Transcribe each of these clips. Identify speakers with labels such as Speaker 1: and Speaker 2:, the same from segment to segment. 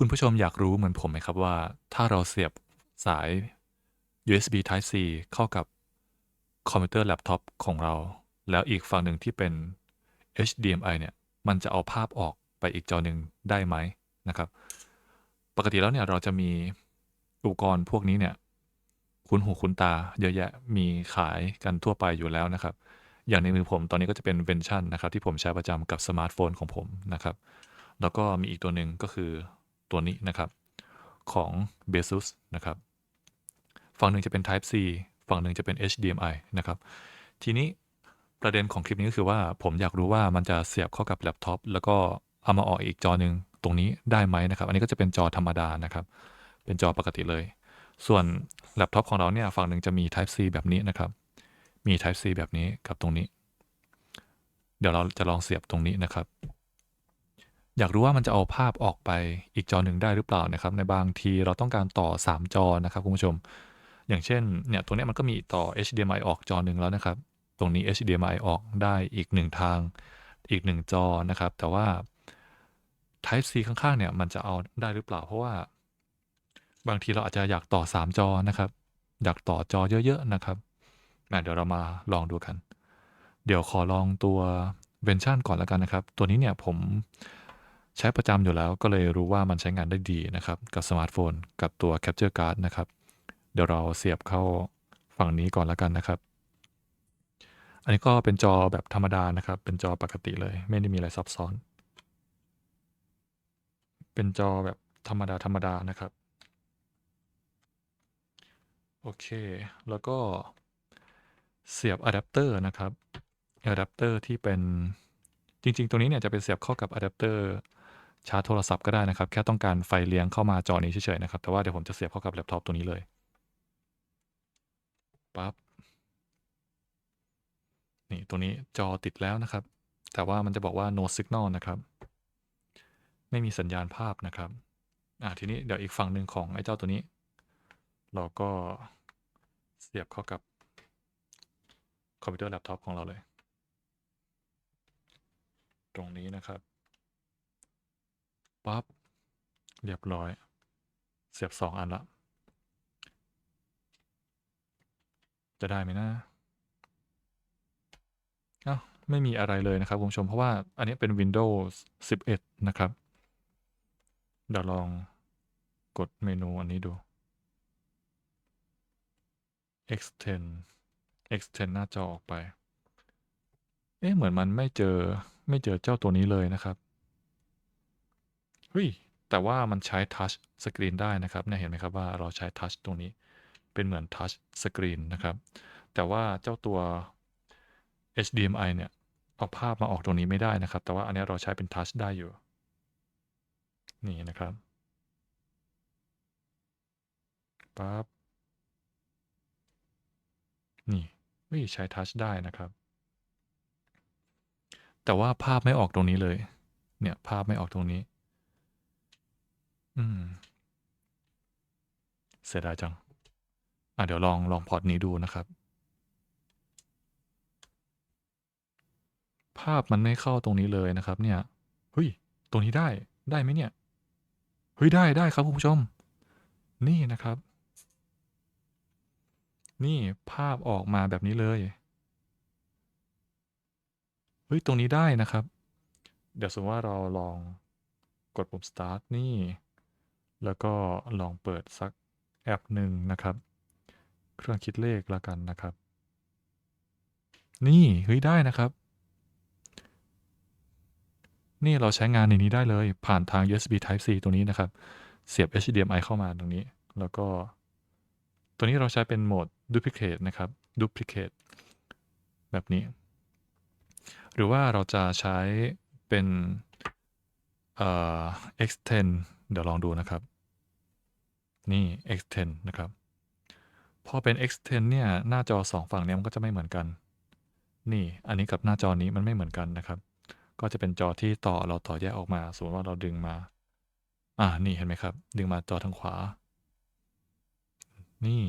Speaker 1: คุณผู้ชมอยากรู้เหมือนผมไหมครับว่า ถ้าเราเสียบสาย USB Type C เข้ากับคอมพิวเตอร์แล็ปท็อปของเรา แล้วอีกฝั่งหนึ่งที่เป็น HDMI เนี่ย มันจะเอาภาพออกไปอีกจอหนึ่งได้ไหมนะครับ ปกติแล้วเนี่ยเราจะมีอุปกรณ์พวกนี้เนี่ย คุ้นหูคุ้นตาเยอะแยะมีขายกันทั่วไปอยู่แล้วนะครับ อย่างในมือผมตอนนี้ก็จะเป็นเวนชั่นนะครับ ที่ผมใช้ประจำกับสมาร์ทโฟนของผมนะครับ แล้วก็มีอีกตัวหนึ่งก็คือ ตัวนี้นะครับของ b e s u s นะครับ ฝั่งหนึ่งจะเป็น Type C ฝั่งหนึ่งจะเป็น HDMI นะครับ ทีนี้ประเด็นของคลิปนี้ก็คือว่าผมอยากรู้ว่ามันจะเสียบเข้ากับแล็ปท็อปแล้วก็เอามาออกอีกจอหนึ่งตรงนี้ได้ไหมนะครับ อันนี้ก็จะเป็นจอธรรมดานะครับ เป็นจอปกติเลย ส่วนแล็ปท็อปของเราเนี่ยฝั่งหนึ่งจะมี Type C แบบนี้นะครับ มี Type C แบบนี้กับตรงนี้ เดี๋ยวเราจะลองเสียบตรงนี้นะครับ อยากรู้ว่ามันจะเอาภาพออกไปอีกจอหนึ่งได้หรือเปล่านะครับ ในบางทีเราต้องการต่อ 3 จอนะครับคุณผู้ชม อย่างเช่นเนี่ยตัวนี้มันก็มีต่อ HDMI ออกจอหนึ่งแล้วนะครับ ตรงนี้ HDMI ออกได้อีกหนึ่งทางอีกหนึ่งจอนะครับ แต่ว่า Type C ข้างๆเนี่ยมันจะเอาได้หรือเปล่า เพราะว่า บางทีเราอาจจะอยากต่อ 3 จอนะครับ อยากต่อจอเยอะๆนะครับเดี๋ยวเรามาลองดูกัน เดี๋ยวขอลองตัวเวนชั่นก่อนแล้วกันนะครับ ตัวนี้เนี่ยผม ใช้ประจำอยู่แล้วก็เลยรู้ว่ามันใช้งานได้ดีนะครับ กับสมาร์ทโฟน กับตัว Capture Card นะครับ เดี๋ยวเราเสียบเข้าฝั่งนี้ก่อนแล้วกันนะครับ อันนี้ก็เป็นจอแบบธรรมดานะครับ เป็นจอปกติเลย ไม่ได้มีอะไรซับซ้อน เป็นจอแบบธรรมดาธรรมดานะครับ โอเค แล้วก็เสียบอะแดปเตอร์นะครับอะแดปเตอร์ที่เป็นจริง ๆ ตรงนี้เนี่ยจะเป็นเสียบเข้ากับอะแดปเตอร์ ชาร์จโทรศัพท์ก็ได้นะครับ แค่ต้องการไฟเลี้ยงเข้ามาจอนี้เฉยๆนะครับ แต่ว่าเดี๋ยวผมจะเสียบเข้ากับแล็ปท็อปตัวนี้เลยปั๊บนี่ตัวนี้จอติดแล้วนะครับ แต่ว่ามันจะบอกว่า no signal นะครับ ไม่มีสัญญาณภาพนะครับอ่าทีนี้เดี๋ยวอีกฝั่งหนึ่งของไอ้เจ้าตัวนี้ เราก็เสียบเข้ากับคอมพิวเตอร์แล็ปท็อปของเราเลย ตรงนี้นะครับ ปั๊บ เรียบร้อย เสียบสองอันละ จะได้ไหมนะอ้าวไม่มีอะไรเลยนะครับคุณผู้ชม เพราะว่าอันนี้เป็น Windows 11 นะครับ เดี๋ยวลองกดเมนูอันนี้ดู extend extend หน้าจอออกไป เอ๊ะ เหมือนมันไม่เจอไม่เจอเจ้าตัวนี้เลยนะครับ เฮ้ย แต่ว่ามันใช้ touch screen ได้นะครับ เนี่ยเห็นไหมครับว่าเราใช้ touch ตรงนี้ เป็นเหมือน touch screen นะครับ แต่ว่าเจ้าตัว HDMI เนี่ย เอาภาพมาออกตรงนี้ไม่ได้นะครับ แต่ว่าอันนี้เราใช้เป็น touch ได้อยู่ นี่นะครับปั๊บ นี่เฮ้ยใช้ทัชได้นะครับ แต่ว่าภาพไม่ออกตรงนี้เลย เนี่ยภาพไม่ออกตรงนี้ อืม เสียดายจัง อะ เดี๋ยวลองลองพอร์ตนี้ดูนะครับ ภาพมันไม่เข้าตรงนี้เลยนะครับ เนี่ย เฮ้ย ตรงนี้ได้ ได้ไหมเนี่ย เฮ้ย ได้ได้ครับคุณผู้ชม นี่นะครับ นี่ภาพออกมาแบบนี้เลย เฮ้ย ตรงนี้ได้นะครับ เดี๋ยวสมมติว่าเราลองกดปุ่ม start นี่ แล้วก็ลองเปิดสักแอปหนึ่งนะครับ เครื่องคิดเลขแล้วกันนะครับ นี่เฮ้ยได้นะครับ นี่เราใช้งานในนี้ได้เลยผ่านทาง USB Type C ตรงนี้นะครับ เสียบ HDMI เข้ามาตรงนี้ แล้วก็ ตัวนี้เราใช้เป็นโหมด Duplicate นะครับ Duplicate แบบนี้ หรือว่าเราจะใช้เป็นเอ่อ extend เดี๋ยวลองดูนะครับ นี่ extend นะครับ พอเป็น extend เนี่ย หน้าจอสองฝั่งเนี่ยมันก็จะไม่เหมือนกัน นี่ อันนี้กับหน้าจอนี้มันไม่เหมือนกันนะครับ ก็จะเป็นจอที่ต่อเราต่อแยกออกมา สมมติว่าเราดึงมา อ่า นี่เห็นไหมครับ ดึงมาจอทางขวา นี่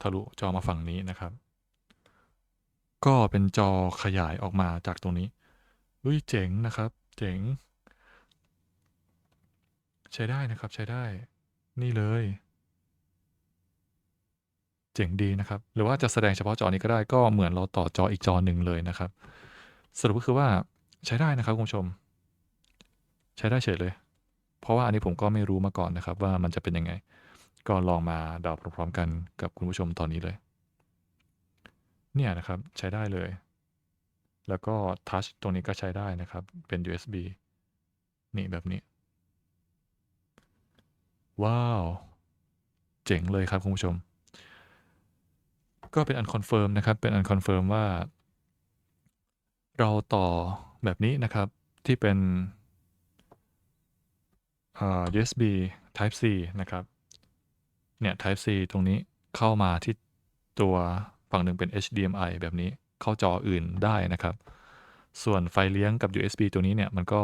Speaker 1: ทะลุจอมาฝั่งนี้นะครับ ก็เป็นจอขยายออกมาจากตรงนี้เฮ้ยเจ๋งนะครับ เจ๋ง ใช้ได้นะครับใช้ได้ นี่เลย เจ๋งดีนะครับ หรือว่าจะแสดงเฉพาะจอนี้ก็ได้ก็เหมือนเราต่อจออีกจอหนึ่งเลยนะครับ สรุปก็คือว่าใช้ได้นะครับคุณผู้ชม ใช้ได้เฉยเลย เพราะว่าอันนี้ผมก็ไม่รู้มาก่อนนะครับ ว่ามันจะเป็นยังไง ก็ลองมาดาพร้อมๆกันกับคุณผู้ชมตอนนี้เลย เนี่ยนะครับใช้ได้เลย แล้วก็ทัชตรงนี้ก็ใช้ได้นะครับเป็น USB นี่แบบนี้ ว้าว เจ๋งเลยครับคุณผู้ชม ก็เป็นอันคอนเฟิร์มนะครับ เป็นอันคอนเฟิร์มว่า เราต่อแบบนี้นะครับที่เป็น USB Type C นะครับ เนี่ย Type C ตรงนี้เข้ามาที่ตัวฝั่งหนึ่งเป็น HDMI แบบนี้เข้าจออื่นได้นะครับ ส่วนไฟเลี้ยงกับ USB ตัวนี้เนี่ย มันก็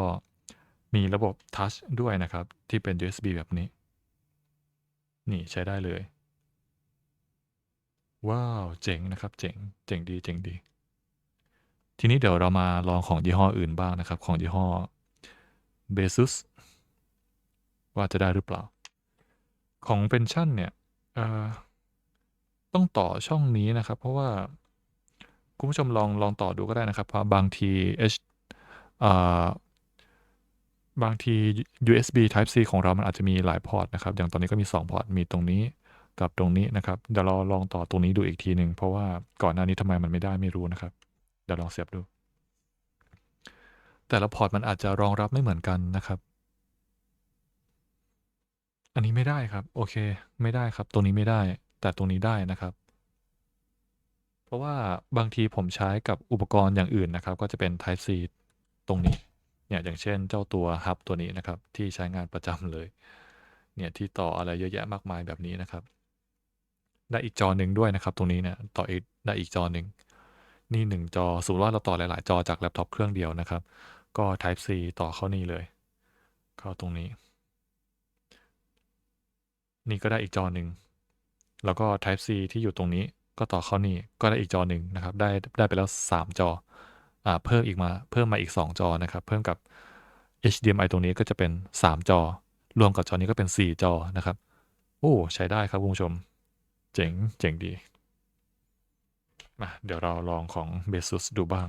Speaker 1: มีระบบ Touch ด้วยนะครับ ที่เป็น USB แบบนี้ นี่ใช้ได้เลย ว้าว เจ๋งนะครับ เจ๋ง เจ๋งดี เจ๋งดี ทีนี้เดี๋ยวเรามาลองของยี่ห้ออื่นบ้างนะครับ ของยี่ห้อ Asus ว่าจะได้หรือเปล่า ของเป็นชั่นเนี่ยต้องต่อช่องนี้นะครับ เพราะว่า คุณผู้ชมลองลองต่อดูก็ได้นะครับ เพราะบางที H บางที USB Type C ของเรามันอาจจะมีหลายพอร์ตนะครับ อย่างตอนนี้ก็มี 2 พอร์ต มีตรงนี้กับตรงนี้นะครับ เดี๋ยวเราลองต่อตรงนี้ดูอีกทีหนึ่ง เพราะว่าก่อนหน้านี้ทำไมมันไม่ได้ไม่รู้นะครับ เดี๋ยวลองเสียบดู แต่ละพอร์ตมันอาจจะรองรับไม่เหมือนกันนะครับ อันนี้ไม่ได้ครับ โอเค ไม่ได้ครับ ตรงนี้ไม่ได้ แต่ตรงนี้ได้นะครับ เพราะว่าบางทีผมใช้กับอุปกรณ์อย่างอื่นนะครับ ก็จะเป็น Type C ตรงนี้ เนี่ยอย่างเช่นเจ้าตัวฮับตัวนี้นะครับที่ใช้งานประจำเลยเนี่ยที่ต่ออะไรเยอะแยะมากมายแบบนี้นะครับ ได้อีกจอหนึ่งด้วยนะครับ ตรงนี้เนี่ยต่ออีกได้อีกจอหนึ่งนี่หนึ่งจอสมมติว่าเราต่อหลาย ๆ จอจากแล็ปท็อปเครื่องเดียวนะครับ ก็ Type C ต่อเข้านี่เลย เข้าตรงนี้ นี่ก็ได้อีกจอหนึ่งแล้วก็ Type C ที่อยู่ตรงนี้ก็ต่อเข้านี่ก็ได้อีกจอหนึ่งนะครับ ได้ได้ไปแล้ว 3 จอ เพิ่มอีกมาเพิ่มมาอีก 2 จอนะครับ เพิ่มกับ HDMI ตรงนี้ก็จะเป็น 3 จอ รวมกับจอนี้ก็เป็น 4 จอนะครับ โอ้ใช้ได้ครับคุณผู้ชม เจ๋งเจ๋งดีมาเดี๋ยวเราลองของ Asus ดูบ้าง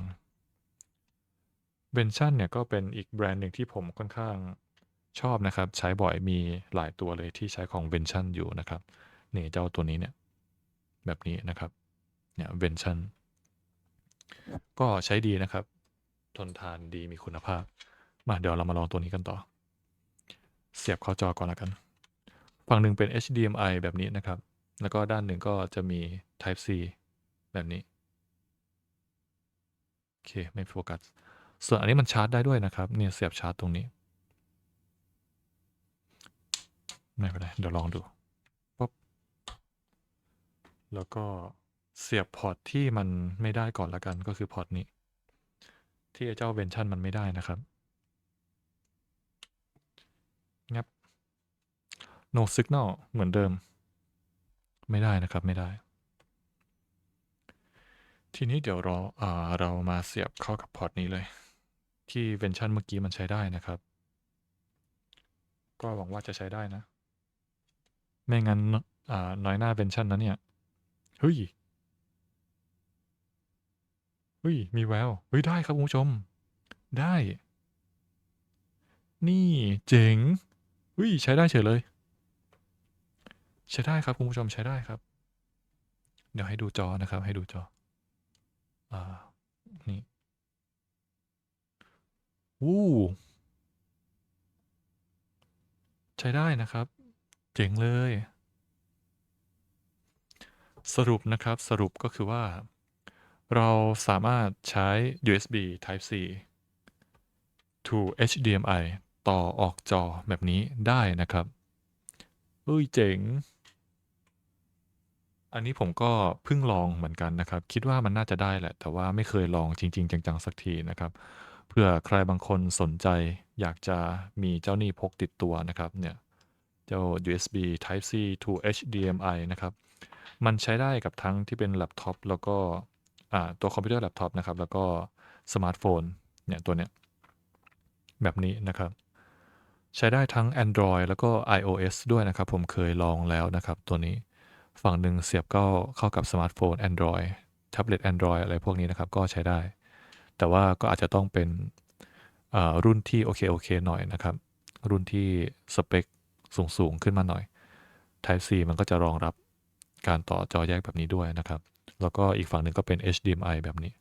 Speaker 1: v e n t i o n เนี่ยก็เป็นอีกแบรนด์หนึ่งที่ผมค่อนข้างชอบนะครับ ใช้บ่อยมีหลายตัวเลยที่ใช้ของ v e n t i o n อยู่นะครับนี่เจ้าตัวนี้เนี่ยแบบนี้นะครับเนี่ย v e n t i o n ก็ใช้ดีนะครับ ทนทานดีมีคุณภาพ มาเดี๋ยวเรามาลองตัวนี้กันต่อ เสียบเข้าจอก่อนละกัน ฝั่งหนึ่งเป็น HDMI แบบนี้นะครับ แล้วก็ด้านหนึ่งก็จะมี Type C แบบนี้ โอเค ไม่โฟกัส ส่วนอันนี้มันชาร์จได้ด้วยนะครับ เนี่ยเสียบชาร์จตรงนี้ ไม่เป็นไร เดี๋ยวลองดู ปุ๊บ แล้วก็ เสียบพอร์ตที่มันไม่ได้ก่อนละกันก็คือพอร์ตนี้ ที่เจ้าเวนชั่นมันไม่ได้นะครับงับ no signal เหมือนเดิม ไม่ได้นะครับไม่ได้ ทีนี้เดี๋ยวเราอ่าเรามาเสียบเข้ากับพอร์ตนี้เลย ที่เวนชั่นเมื่อกี้มันใช้ได้นะครับ ก็หวังว่าจะใช้ได้นะ ไม่งั้นอ่าน้อยหน้าเวนชั่นนะเนี่ยเฮ้ย เฮ้ย มีแววเฮ้ย ได้ครับคุณผู้ชม ได้ นี่เจ๋งเฮ้ย ใช้ได้เฉยเลย ใช้ได้ครับคุณผู้ชมใช้ได้ครับ เดี๋ยวให้ดูจอนะครับ ให้ดูจอ อ่า นี่วู้ใช้ได้นะครับ เจ๋งเลย สรุปนะครับ สรุปก็คือว่า เราสามารถใช้ USB Type C to HDMI ต่อออกจอแบบนี้ได้นะครับเฮ้ยเจ๋ง อันนี้ผมก็เพิ่งลองเหมือนกันนะครับ คิดว่ามันน่าจะได้แหละ แต่ว่าไม่เคยลองจริง ๆ จัง ๆ สักทีนะครับ เพื่อใครบางคนสนใจอยากจะมีเจ้านี่พกติดตัวนะครับเนี่ย เจ้า USB Type C to HDMI นะครับ มันใช้ได้กับทั้งที่เป็นแล็ปท็อปแล้วก็ ตัวคอมพิวเตอร์แล็ปท็อปนะครับ แล้วก็สมาร์ทโฟนเนี่ยตัวเนี้ยแบบนี้นะครับ ใช้ได้ทั้ง Android แล้วก็ iOS ด้วยนะครับ ผมเคยลองแล้วนะครับ ตัวนี้ฝั่งหนึ่งเสียบก็เข้ากับสมาร์ทโฟน Android แท็บเล็ต Android อะไรพวกนี้นะครับ ก็ใช้ได้ แต่ว่าก็อาจจะต้องเป็นรุ่นที่โอเคโอเคหน่อยนะครับ รุ่นที่สเปคสูงสูงขึ้นมาหน่อย Type C มันก็จะรองรับการต่อจอแยกแบบนี้ด้วยนะครับ แล้วก็อีกฝั่งหนึ่งก็เป็น HDMI แบบนี้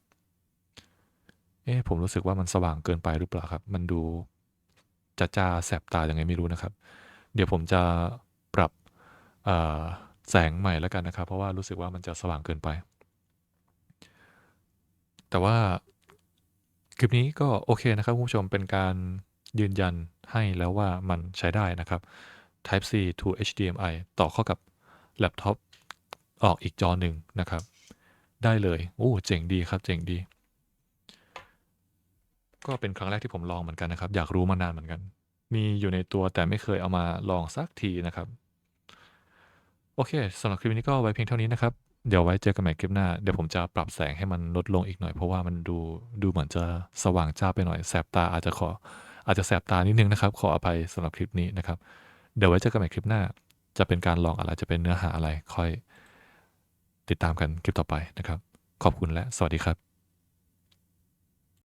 Speaker 1: เอ๊ะผมรู้สึกว่ามันสว่างเกินไปหรือเปล่าครับ มันดูจะจ้าแสบตายังไงไม่รู้นะครับ เดี๋ยวผมจะปรับแสงใหม่แล้วกันนะครับ เพราะว่ารู้สึกว่ามันจะสว่างเกินไป แต่ว่าคลิปนี้ก็โอเคนะครับคุณผู้ชมเป็นการยืนยันให้แล้วว่ามันใช้ได้นะครับ Type C to HDMI ต่อเข้ากับแล็ปท็อปออกอีกจอหนึ่งนะครับ ได้เลยโอ้เจ๋งดีครับ เจ๋งดี ก็เป็นครั้งแรกที่ผมลองเหมือนกันนะครับ อยากรู้มานานเหมือนกัน มีอยู่ในตัวแต่ไม่เคยเอามาลองสักทีนะครับ โอเคสำหรับคลิปนี้ก็ไว้เพียงเท่านี้นะครับ เดี๋ยวไว้เจอกันใหม่คลิปหน้า เดี๋ยวผมจะปรับแสงให้มันลดลงอีกหน่อย เพราะว่ามันดูดูเหมือนจะสว่างจ้าไปหน่อยแสบตาอาจจะขอ อาจจะแสบตานิดนึงนะครับ ขออภัยสำหรับคลิปนี้นะครับ เดี๋ยวไว้เจอกันใหม่คลิปหน้า จะเป็นการลองอะไรจะเป็นเนื้อหาอะไรค่อย ติดตามกันคลิปต่อไปนะครับ ขอบคุณและสวัสดีครับ